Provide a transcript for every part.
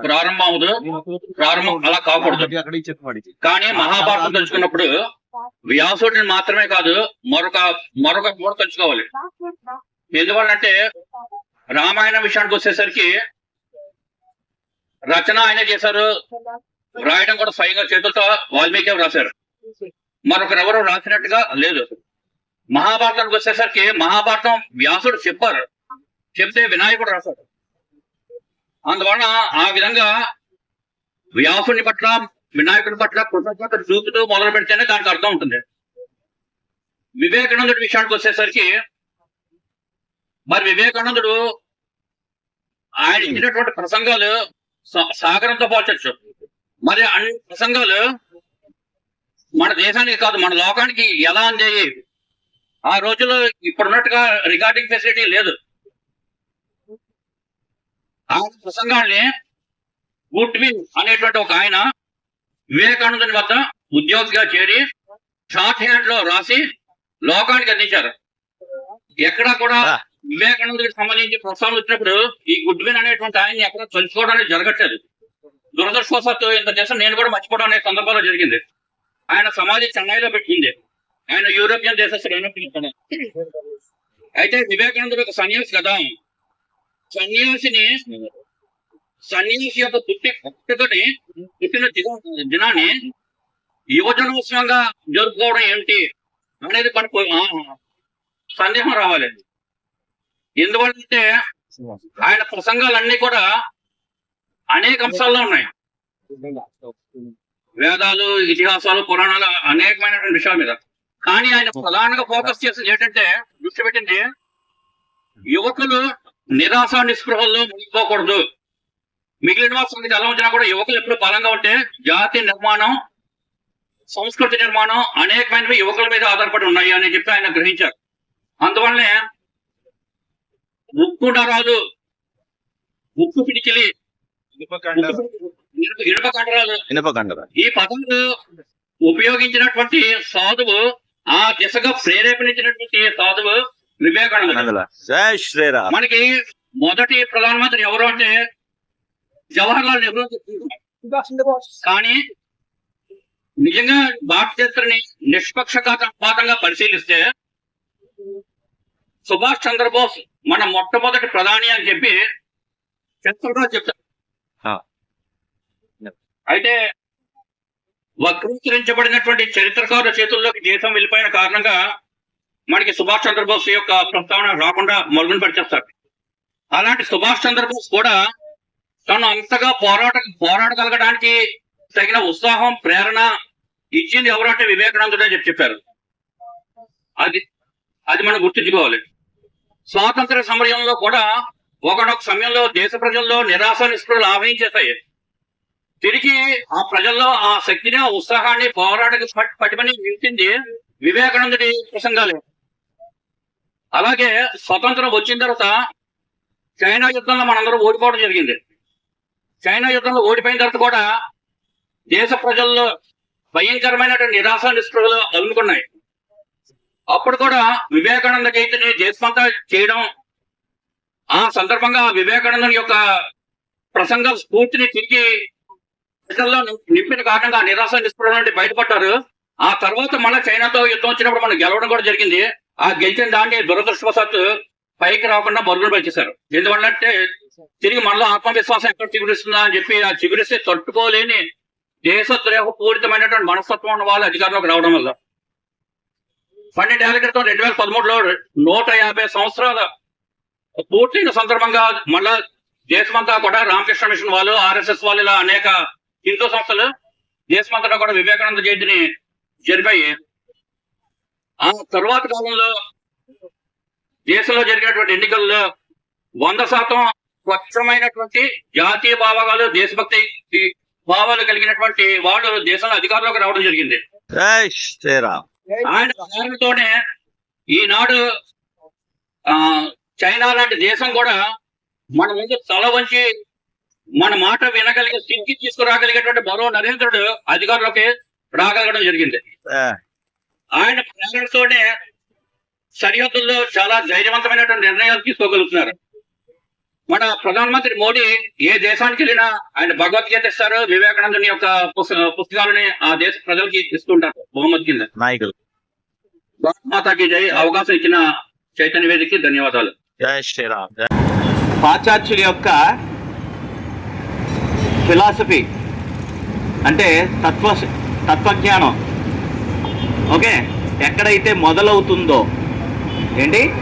ప్రారంభం అవదు ప్రారంభం అలా కాకూడదు. కానీ మహాభారతం తెలుసుకున్నప్పుడు వ్యాసుడిని మాత్రమే కాదు మరొక మరొక కూడా తెలుసుకోవాలి. ఎందువల్లంటే రామాయణ విషయానికి వచ్చేసరికి రచన ఆయన చేశారు. రాయడం కూడా స్వయంగా చేతులతో వాల్మీకి రాశారు. మరొకరు ఎవరు రాసినట్టుగా లేదు మహాభారతానికి వచ్చేసరికి మహాభారతం వ్యాసుడు చెప్పారు. చెప్తే వినాయకుడు రాశాడు. అందువలన ఆ విధంగా వ్యాసుని పట్ల వినాయకుడి పట్ల కృతజ్ఞత చూపుతూ మొదలు పెడితేనే దానికి అర్థం ఉంటుంది. వివేకానందుడి విషయానికి వచ్చేసరికి మరి వివేకానందుడు ఆయన ఇచ్చినటువంటి ప్రసంగాలు సాగరంతో పోల్చొచ్చు. మరి అన్ని ప్రసంగాలు మన దేశానికి కాదు మన లోకానికి ఎలా అందేవి ఆ రోజుల్లో ఇప్పుడున్నట్టుగా రికార్డింగ్ ఫెసిలిటీ లేదు. ఆ ప్రసంగాల్ని గుడ్విన్ అనేటువంటి ఒక ఆయన వివేకానందుని వద్ద ఉద్యోగిగా చేరి షార్ట్ హ్యాండ్లో రాసి లోకానికి అందించారు. ఎక్కడా కూడా ఆ. వివేకానందుడికి సంబంధించి ప్రస్తావన వచ్చినప్పుడు ఈ గుడ్విన్ అనేటువంటి ఆయన్ని ఎక్కడ తలుచుకోవడానికి జరగట్లేదు. దురదృష్టవశాత్తు ఇంత దేశం నేను కూడా మర్చిపోవడం అనే సందర్భంలో జరిగింది. ఆయన సమాధి చెన్నైలో పెట్టింది. ఆయన యూరోపియన్ దేశస్తుడు అయినప్పటికీ కూడా. అయితే వివేకానందుడు ఒక సన్యాసి కదా సన్యాసిని సన్యాసి యొక్క పుట్టి పుట్టుకని పుట్టిన దినాన్ని యువజనోత్సవంగా జరుపుకోవడం ఏమిటి అనేది మనకు సందేహం రావాలండి. ఎందువల్లంటే ఆయన ప్రసంగాలన్నీ కూడా అనేక అంశాల్లో ఉన్నాయి. వేదాలు ఇతిహాసాలు పురాణాలు అనేకమైనటువంటి విషయాల మీద. కానీ ఆయన ప్రధానంగా ఫోకస్ చేసింది ఏంటంటే దృష్టి పెట్టింది యువకులు నిరాశ నిస్పృహల్లో మునిగిపోకూడదు. మిగిలిన సంగతి ఎలా వచ్చినా కూడా యువకులు ఎప్పుడు బలంగా ఉంటే జాతి నిర్మాణం సంస్కృతి నిర్మాణం అనేకమైనవి యువకుల మీద ఆధారపడి ఉన్నాయి అని చెప్పి ఆయన గ్రహించారు. అందువల్లనే ఉక్కు నరాలు ఉక్కు పిడికిలి. ఈ పదాలు ఉపయోగించినటువంటి సాధువు ఆ దిశగా ప్రేరేపణించినటువంటి సాధువు వివేకానందుడు అందులో జై శ్రీరామ్. మనకి మొదటి ప్రధానమంత్రి ఎవరు అంటే జవహర్లాల్ నెహ్రూ కానీ నిజంగా భారత చరిత్రని నిష్పక్షపాతంగా పరిశీలిస్తే సుభాష్ చంద్రబోస్ మన మొట్టమొదటి ప్రధాని అని చెప్పి చరిత్రలో చెప్తారు. అయితే వక్రీకరించబడినటువంటి చరిత్రకారుల చేతుల్లోకి దేశం వెళ్ళిపోయిన కారణంగా మనకి సుభాష్ చంద్రబోస్ యొక్క ప్రస్తావన రాకుండా మరుగున పరిచేస్తారు. అలాంటి సుభాష్ చంద్రబోస్ కూడా తను అంతగా పోరాట పోరాడగలగడానికి తగిన ఉత్సాహం ప్రేరణ ఇచ్చింది ఎవరంటే వివేకానందుడే చెప్పి చెప్పారు. అది అది మనం గుర్తుంచుకోవాలి. స్వాతంత్ర సమయంలో కూడా ఒకనొక సమయంలో దేశ ప్రజల్లో నిరాశ నిస్పృహలు ఆవహించేస్తాయి తిరిగి ఆ ప్రజల్లో ఆ శక్తిని ఆ ఉత్సాహాన్ని పోరాటకి పట్- పటిమని నిలిచింది వివేకానందుడి ప్రసంగాలే. అలాగే స్వతంత్రం వచ్చిన తర్వాత చైనా యుద్ధంలో మనందరం ఓడిపోవడం జరిగింది. చైనా యుద్ధంలో ఓడిపోయిన తర్వాత కూడా దేశ ప్రజల్లో భయంకరమైనటువంటి నిరాశ నిస్పృహలు అలుముకున్నాయి. అప్పుడు కూడా వివేకానంద జయంతిని దేశమంతా చేయడం ఆ సందర్భంగా వివేకానందుని యొక్క ప్రసంగ స్ఫూర్తిని తిరిగి ప్రజల్లో నింపిన కారణంగా ఆ నిరాశ నిస్పృహల నుండి బయటపడ్డారు. ఆ తర్వాత మళ్ళీ చైనాతో యుద్ధం వచ్చినప్పుడు మనం గెలవడం కూడా జరిగింది. ఆ గెలిచిన దాన్ని దురదృష్టవశాత్తు పైకి రాకుండా మరుగున పనిచేశారు ఎందువల్లంటే తిరిగి మనలో ఆత్మవిశ్వాసం ఎక్కడ చిగురిస్తుందా అని చెప్పి ఆ చిగురిస్తే తట్టుకోలేని దేశద్రోహ పూరితమైనటువంటి మనస్తత్వం ఉన్న వాళ్ళు అధికారంలోకి రావడం వల్ల. పన్నెండేళ్ళ క్రితం రెండు వేల పదమూడులో నూట యాభై సంవత్సరాల పూర్తయిన సందర్భంగా మళ్ళా దేశమంతా కూడా రామకృష్ణ మిషన్ వాళ్ళు ఆర్ఎస్ఎస్ వాళ్ళు ఇలా అనేక హిందూ సంస్థలు దేశమంతటా కూడా వివేకానంద జయంతిని జరిపాయి. ఆ తరువాత కాలంలో దేశంలో జరిగినటువంటి ఎన్నికల్లో వంద శాతం స్వచ్ఛమైనటువంటి జాతీయ భావాలు దేశభక్తి భావాలు కలిగినటువంటి వాళ్ళు దేశంలో అధికారంలోకి రావడం జరిగింది. ఆయన కారణంతోనే ఈనాడు ఆ చైనా లాంటి దేశం కూడా మన ముందు తల వంచి మన మాట వినగలిగే స్థితికి తీసుకురాగలిగేటువంటి మరో నరేంద్రుడు అధికారంలోకి రాగలగడం జరిగింది. ఆయన ప్రేరణతోనే సరిహద్దుల్లో చాలా ధైర్యవంతమైనటువంటి నిర్ణయాలు తీసుకోగలుగుతున్నారు. మన ప్రధానమంత్రి మోడీ ఏ దేశానికి వెళ్ళినా ఆయన భగవద్గీత ఇస్తారు వివేకానందుని యొక్క పుస్త- పుస్తకాలని ఆ దేశ ప్రజలకి ఇస్తుంటారు బహుమతి కింద. నాయకులు. భారత్ మాతాకి జై. అవకాశం ఇచ్చిన చైతన్య వేదికకి ధన్యవాదాలు. జై శ్రీరామ్. పాశ్చాత్యుల యొక్క ఫిలాసఫీ అంటే తత్వ తత్వజ్ఞానం. ఓకే? ఎక్కడైతే మొదలవుతుందో ఏంటి?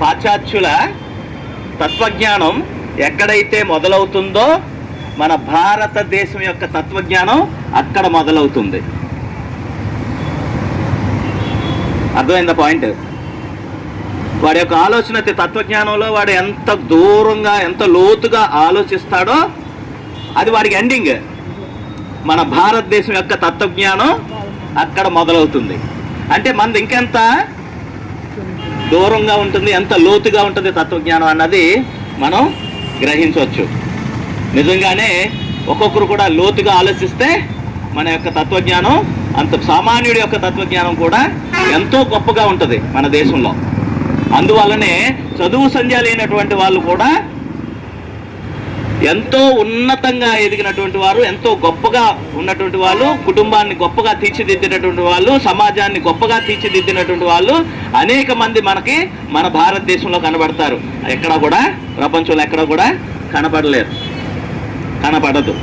పాశ్చాత్యుల తత్వజ్ఞానం ఎక్కడైతే మొదలవుతుందో మన భారతదేశం యొక్క తత్వజ్ఞానం అక్కడ మొదలవుతుంది. అర్థమైందా పాయింట్? వాడి యొక్క ఆలోచన తత్వజ్ఞానంలో వాడు ఎంత దూరంగా ఎంత లోతుగా ఆలోచిస్తాడో అది వాడికి ఎండింగ్ మన భారతదేశం యొక్క తత్వజ్ఞానం అక్కడ మొదలవుతుంది. అంటే మనది ఇంకెంత? దూరంగా ఉంటుంది ఎంత లోతుగా ఉంటుంది తత్వజ్ఞానం అన్నది మనం గ్రహించవచ్చు. నిజంగానే ఒక్కొక్కరు కూడా లోతుగా ఆలోచిస్తే మన యొక్క తత్వజ్ఞానం అంత సామాన్యుడి యొక్క తత్వజ్ఞానం కూడా ఎంతో గొప్పగా ఉంటుంది మన దేశంలో. అందువల్లనే చదువు సంధ్య లేనటువంటి వాళ్ళు కూడా ఎంతో ఉన్నతంగా ఎదిగినటువంటి వారు ఎంతో గొప్పగా ఉన్నటువంటి వాళ్ళు కుటుంబాన్ని గొప్పగా తీర్చిదిద్దినటువంటి వాళ్ళు సమాజాన్ని గొప్పగా తీర్చిదిద్దినటువంటి వాళ్ళు అనేక మంది మనకి మన భారతదేశంలో కనబడతారు. ఎక్కడ కూడా ప్రపంచంలో ఎక్కడ కూడా కనబడలేరు కనపడదు.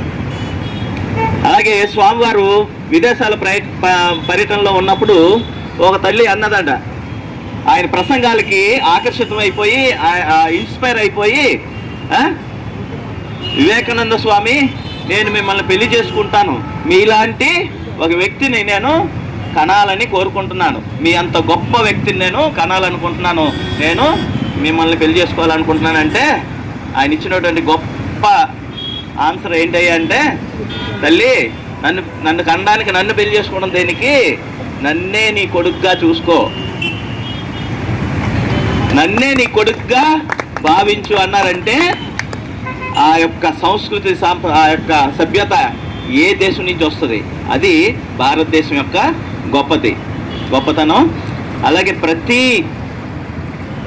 అలాగే స్వామివారు విదేశాల పర్య పర్యటనలో ఉన్నప్పుడు ఒక తల్లి అన్నదండ ఆయన ప్రసంగాలకి ఆకర్షితమైపోయి ఇన్స్పైర్ అయిపోయి వివేకానంద స్వామి నేను మిమ్మల్ని పెళ్ళి చేసుకుంటాను. మీలాంటి ఒక వ్యక్తిని నేను కనాలని కోరుకుంటున్నాను. మీ అంత గొప్ప వ్యక్తిని నేను కనాలనుకుంటున్నాను. నేను మిమ్మల్ని పెళ్ళి చేసుకోవాలనుకుంటున్నాను అంటే ఆయన ఇచ్చినటువంటి గొప్ప ఆన్సర్ ఏంటి అంటే తల్లి నన్ను నన్ను కనడానికి నన్ను పెళ్ళి చేసుకోవడం దేనికి? నన్నే నీ కొడుగ్గా చూసుకో. నన్నే నీ కొడుగ్గా భావించు అన్నారంటే ఆ యొక్క సంస్కృతి సాంప్ర ఆ యొక్క సభ్యత ఏ దేశం నుంచి వస్తుంది? అది భారతదేశం యొక్క గొప్పది గొప్పతనం. అలాగే ప్రతి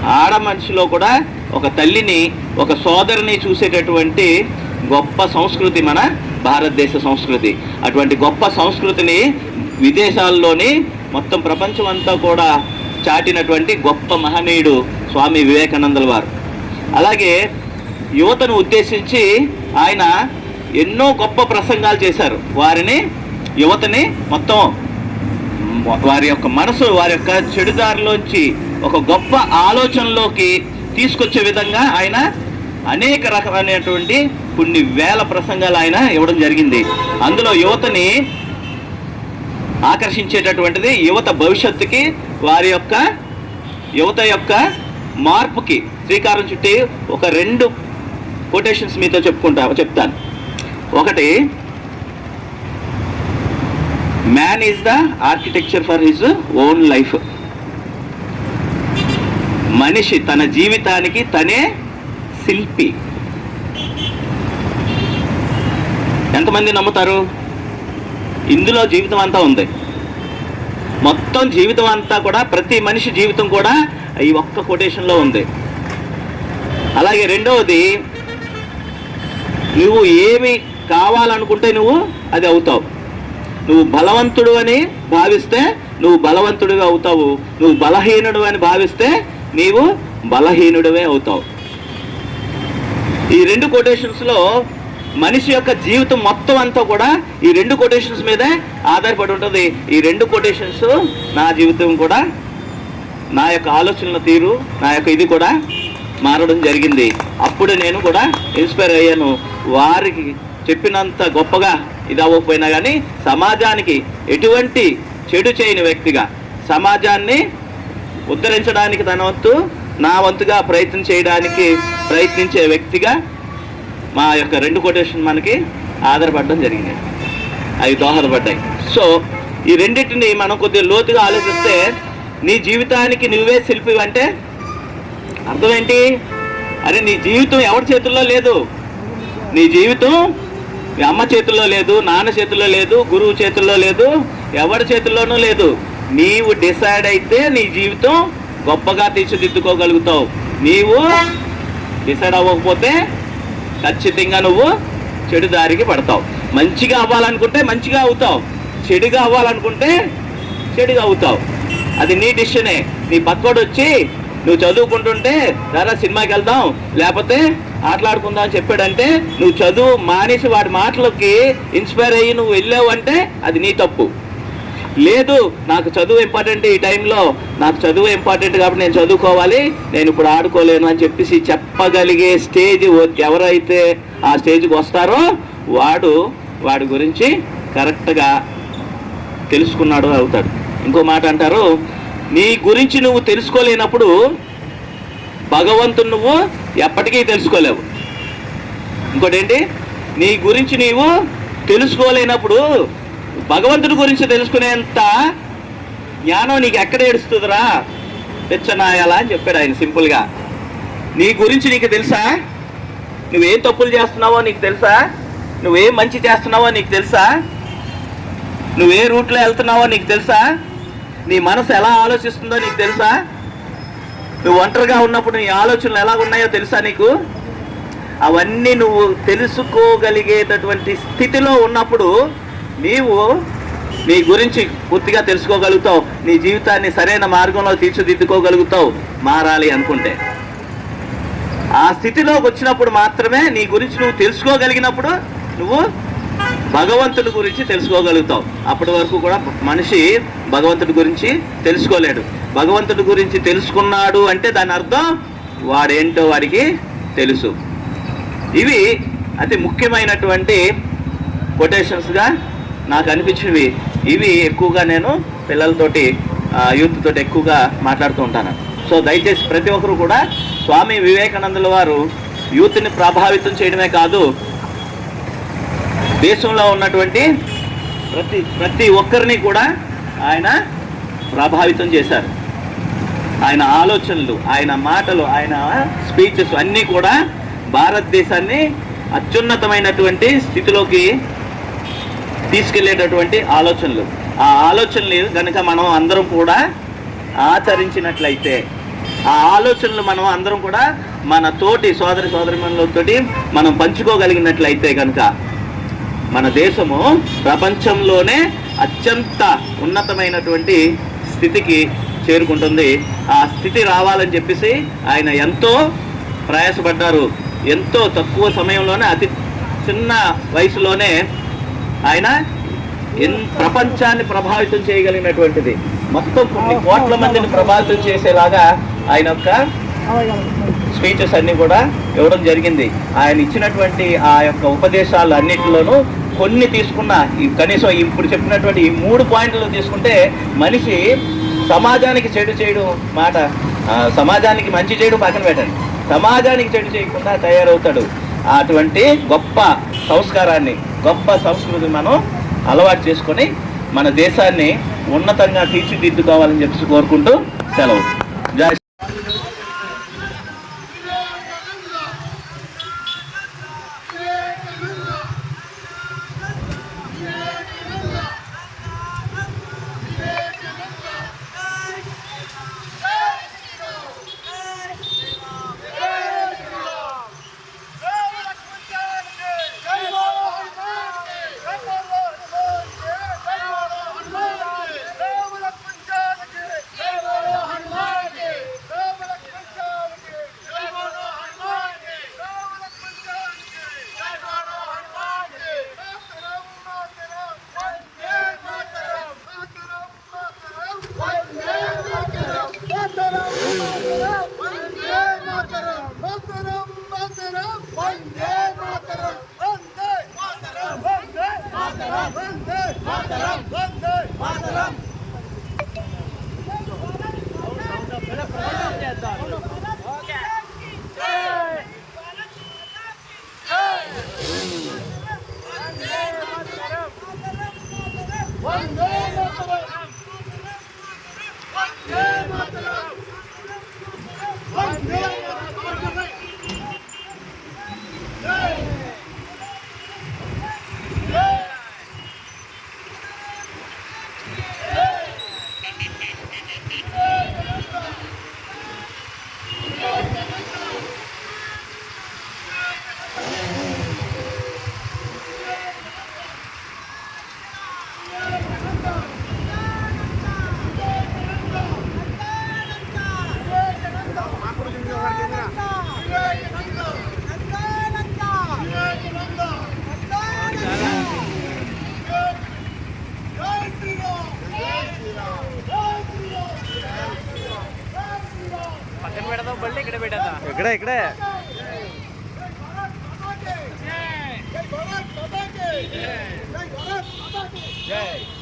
ఆడ మనిషిలో కూడా ఒక తల్లిని ఒక సోదరిని చూసేటటువంటి గొప్ప సంస్కృతి మన భారతదేశ సంస్కృతి. అటువంటి గొప్ప సంస్కృతిని విదేశాల్లోని మొత్తం ప్రపంచం అంతా కూడా చాటినటువంటి గొప్ప మహనీయుడు స్వామి వివేకానందుల వారు. అలాగే యువతను ఉద్దేశించి ఆయన ఎన్నో గొప్ప ప్రసంగాలు చేశారు. వారిని యువతని మొత్తం వారి యొక్క మనసు వారి యొక్క చెడుదారిలోంచి ఒక గొప్ప ఆలోచనలోకి తీసుకొచ్చే విధంగా ఆయన అనేక రకమైనటువంటి కొన్ని వేల ప్రసంగాలు ఆయన ఇవ్వడం జరిగింది. అందులో యువతని ఆకర్షించేటటువంటిది యువత భవిష్యత్తుకి వారి యొక్క యువత యొక్క మార్పుకి శ్రీకారం చుట్టి ఒక రెండు కొటేషన్స్ మీతో చెప్పుకుంటా చెప్తాను. ఒకటి man is the architecture for his own life మనిషి తన జీవితానికి తనే శిల్పి. ఎంతమంది నమ్ముతారు? ఇందులో జీవితం అంతా ఉంది. మొత్తం జీవితం అంతా కూడా ప్రతి మనిషి జీవితం కూడా ఈ ఒక్క కొటేషన్లో ఉంది. అలాగే రెండవది నువ్వు ఏమి కావాలనుకుంటే నువ్వు అది అవుతావు. నువ్వు బలవంతుడు అని భావిస్తే నువ్వు బలవంతుడిగా అవుతావు. నువ్వు బలహీనుడు అని భావిస్తే నీవు బలహీనుడివే అవుతావు. ఈ రెండు కొటేషన్స్లో మనిషి యొక్క జీవితం మొత్తం అంతా కూడా ఈ రెండు కొటేషన్స్ మీదే ఆధారపడి ఉంటుంది. ఈ రెండు కొటేషన్స్ నా జీవితం కూడా నా యొక్క ఆలోచనల తీరు నా యొక్క ఇది కూడా మారడం జరిగింది. అప్పుడు నేను కూడా ఇన్స్పైర్ అయ్యాను. వారికి చెప్పినంత గొప్పగా ఇది అవ్వకపోయినా కానీ సమాజానికి ఎటువంటి చెడు చేయని వ్యక్తిగా సమాజాన్ని ఉద్ధరించడానికి తన వంతు నా వంతుగా ప్రయత్నం చేయడానికి ప్రయత్నించే వ్యక్తిగా మా యొక్క రెండు కొటేషన్ మనకి ఆధారపడడం జరిగింది. అవి దోహదపడ్డాయి. సో ఈ రెండింటిని మనం కొద్దిగా లోతుగా ఆలోచిస్తే నీ జీవితానికి నువ్వే శిల్పి అంటే అర్థం ఏంటి? అరే నీ జీవితం ఎవరి చేతుల్లో లేదు? నీ జీవితం మీ అమ్మ చేతుల్లో లేదు నాన్న చేతుల్లో లేదు గురువు చేతుల్లో లేదు ఎవరి చేతుల్లోనూ లేదు. నీవు డిసైడ్ అయితే నీ జీవితం గొప్పగా తీర్చిదిద్దుకోగలుగుతావు. నీవు డిసైడ్ అవ్వకపోతే ఖచ్చితంగా నువ్వు చెడు దారికి పడతావు. మంచిగా అవ్వాలనుకుంటే మంచిగా అవుతావు. చెడుగా అవ్వాలనుకుంటే చెడుగా అవుతావు. అది నీ డిసిషనే. నీ పక్కోడు వచ్చి నువ్వు చదువుకుంటుంటే దాదా సినిమాకి వెళ్దాం. లేకపోతే ఆటలాడుకుందాం అని చెప్పాడంటే నువ్వు చదువు మానేసి వాడి మాటలకి ఇన్స్పైర్ అయ్యి నువ్వు వెళ్ళావు అంటే అది నీ తప్పు. లేదు నాకు చదువు ఇంపార్టెంట్ ఈ టైంలో. నాకు చదువు ఇంపార్టెంట్ కాబట్టి నేను చదువుకోవాలి. నేను ఇప్పుడు ఆడుకోలేను అని చెప్పేసి చెప్పగలిగే స్టేజ్ ఎవరైతే ఆ స్టేజ్కి వస్తారో వాడు వాడి గురించి కరెక్ట్గా తెలుసుకున్నాడు అవుతాడు. ఇంకో మాట అంటారు నీ గురించి నువ్వు తెలుసుకోలేనప్పుడు భగవంతుడు నువ్వు ఎప్పటికీ తెలుసుకోలేవు. ఇంకోటేంటి? నీ గురించి నీవు తెలుసుకోలేనప్పుడు భగవంతుడి గురించి తెలుసుకునేంత జ్ఞానం నీకు ఎక్కడ ఏడుస్తుందిరా? తెచ్చనాయాలా అని చెప్పాడు ఆయన సింపుల్గా. నీ గురించి నీకు తెలుసా? నువ్వేం తప్పులు చేస్తున్నావో నీకు తెలుసా? నువ్వేం మంచి చేస్తున్నావో నీకు తెలుసా? నువ్వే రూట్లో వెళ్తున్నావో నీకు తెలుసా? నీ మనసు ఎలా ఆలోచిస్తుందో నీకు తెలుసా? నువ్వు ఒంటరిగా ఉన్నప్పుడు నీ ఆలోచనలు ఎలా ఉన్నాయో తెలుసా నీకు? అవన్నీ నువ్వు తెలుసుకోగలిగేటటువంటి స్థితిలో ఉన్నప్పుడు నీవు నీ గురించి పూర్తిగా తెలుసుకోగలుగుతావు. నీ జీవితాన్ని సరైన మార్గంలో తీర్చిదిద్దుకోగలుగుతావు. మారాలి అనుకుంటే. ఆ స్థితిలోకి వచ్చినప్పుడు మాత్రమే నీ గురించి నువ్వు తెలుసుకోగలిగినప్పుడు నువ్వు భగవంతుడి గురించి తెలుసుకోగలుగుతావు అప్పటి వరకు కూడా మనిషి భగవంతుడి గురించి తెలుసుకోలేడు. భగవంతుడి గురించి తెలుసుకున్నాడు అంటే దాని అర్థం వాడేంటో వాడికి తెలుసు. ఇవి అతి ముఖ్యమైనటువంటి కొటేషన్స్గా నాకు అనిపించినవి. ఇవి ఎక్కువగా నేను పిల్లలతోటి యూత్ తోటి ఎక్కువగా మాట్లాడుతూ ఉంటాను. సో దయచేసి ప్రతి ఒక్కరు కూడా స్వామి వివేకానందుల వారు యూత్ని ప్రభావితం చేయడమే కాదు దేశంలో ఉన్నటువంటి ప్రతి ప్రతి ఒక్కరిని కూడా ఆయన ప్రభావితం చేశారు. ఆయన ఆలోచనలు ఆయన మాటలు ఆయన స్పీచెస్ అన్నీ కూడా భారతదేశాన్ని అత్యున్నతమైనటువంటి స్థితిలోకి తీసుకెళ్ళేటటువంటి ఆలోచనలు. ఆ ఆలోచనలు కనుక మనం అందరం కూడా ఆచరించినట్లయితే ఆ ఆలోచనలు మనం అందరం కూడా మన తోటి సోదరి సోదరిమణులతోటి మనం పంచుకోగలిగినట్లయితే కనుక మన దేశము ప్రపంచంలోనే అత్యంత ఉన్నతమైనటువంటి స్థితికి చేరుకుంటుంది. ఆ స్థితి రావాలని చెప్పేసి ఆయన ఎంతో ప్రయాసపడ్డారు. ఎంతో తక్కువ సమయంలోనే అతి చిన్న వయసులోనే ఆయన ఎన్ ప్రపంచాన్ని ప్రభావితం చేయగలిగినటువంటిది. మొత్తం కొన్ని కోట్ల మందిని ప్రభావితం చేసేలాగా ఆయన యొక్క స్పీచెస్ అన్నీ కూడా ఇవ్వడం జరిగింది. ఆయన ఇచ్చినటువంటి ఆ యొక్క ఉపదేశాలు అన్నింటిలోనూ కొన్ని తీసుకున్న ఈ కనీసం ఇప్పుడు చెప్పినటువంటి ఈ మూడు పాయింట్లు తీసుకుంటే మనిషి సమాజానికి చెడు చేయడం మాట. సమాజానికి మంచి చేయడం పక్కన పెట్టండి. సమాజానికి చెడు చేయకుండా తయారవుతాడు. అటువంటి గొప్ప సంస్కారాన్ని గొప్ప సంస్కృతిని మనం అలవాటు చేసుకొని మన దేశాన్ని ఉన్నతంగా తీర్చిదిద్దుకోవాలని చెప్పి కోరుకుంటూ సెలవు. జై बलटे इकडे भेटत इकडे इकडे। जय।